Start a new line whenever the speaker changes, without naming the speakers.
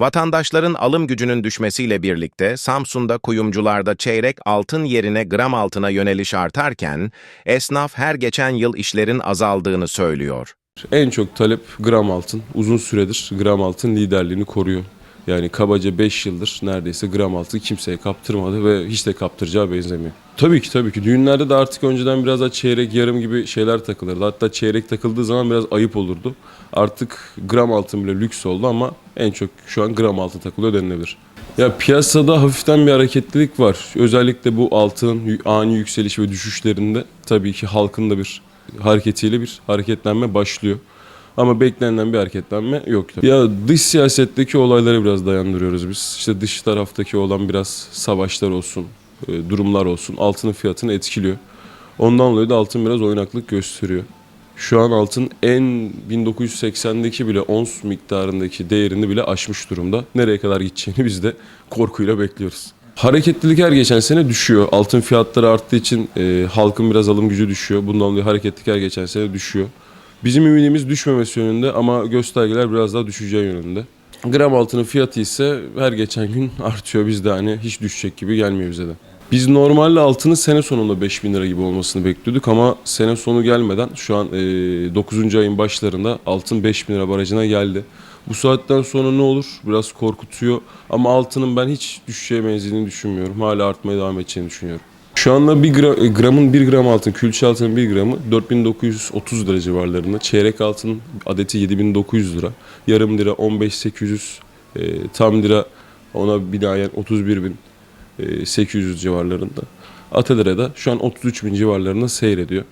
Vatandaşların alım gücünün düşmesiyle birlikte Samsun'da kuyumcularda çeyrek altın yerine gram altına yöneliş artarken, esnaf her geçen yıl işlerin azaldığını söylüyor.
En çok talep gram altın. Uzun süredir gram altın liderliğini koruyor. Yani kabaca 5 yıldır neredeyse gram altın kimseye kaptırmadı ve hiç de kaptıracağı benzemiyor. Tabii ki tabii ki. Düğünlerde de artık önceden biraz daha çeyrek yarım gibi şeyler takılırdı. Hatta çeyrek takıldığı zaman biraz ayıp olurdu. Artık gram altın bile lüks oldu ama en çok şu an gram altın takılıyor denilebilir. Ya piyasada hafiften bir hareketlilik var. Özellikle bu altının ani yükseliş ve düşüşlerinde tabii ki halkın da bir hareketiyle bir hareketlenme başlıyor. Ama beklenen bir hareketlenme yok. Ya dış siyasetteki olayları biraz dayandırıyoruz biz. İşte dış taraftaki olan biraz savaşlar olsun, e, durumlar olsun altının fiyatını etkiliyor. Ondan dolayı da altın biraz oynaklık gösteriyor. Şu an altın en 1980'deki bile ons miktarındaki değerini bile aşmış durumda. Nereye kadar gideceğini biz de korkuyla bekliyoruz. Hareketlilik her geçen sene düşüyor. Altın fiyatları arttığı için e, halkın biraz alım gücü düşüyor. Bundan dolayı hareketlilik her geçen sene düşüyor. Bizim ümidimiz düşmemesi yönünde ama göstergeler biraz daha düşeceği yönünde. Gram altının fiyatı ise her geçen gün artıyor. Biz de hani hiç düşecek gibi gelmiyor bize de. Biz normalde altının sene sonunda 5000 lira gibi olmasını bekliyorduk ama sene sonu gelmeden şu an e, 9. ayın başlarında altın 5000 lira barajına geldi. Bu saatten sonra ne olur? Biraz korkutuyor ama altının ben hiç düşeceğe benzediğini düşünmüyorum. Hala artmaya devam edeceğini düşünüyorum. Şu anda bir gra- e, gramın 1 gram altın, külçe altının 1 gramı 4930 lira civarlarında. Çeyrek altın adeti 7900 lira. Yarım lira 15800, e, tam lira ona binaen 31800 800 civarlarında. Atelere de şu an 33 bin civarlarında seyrediyor.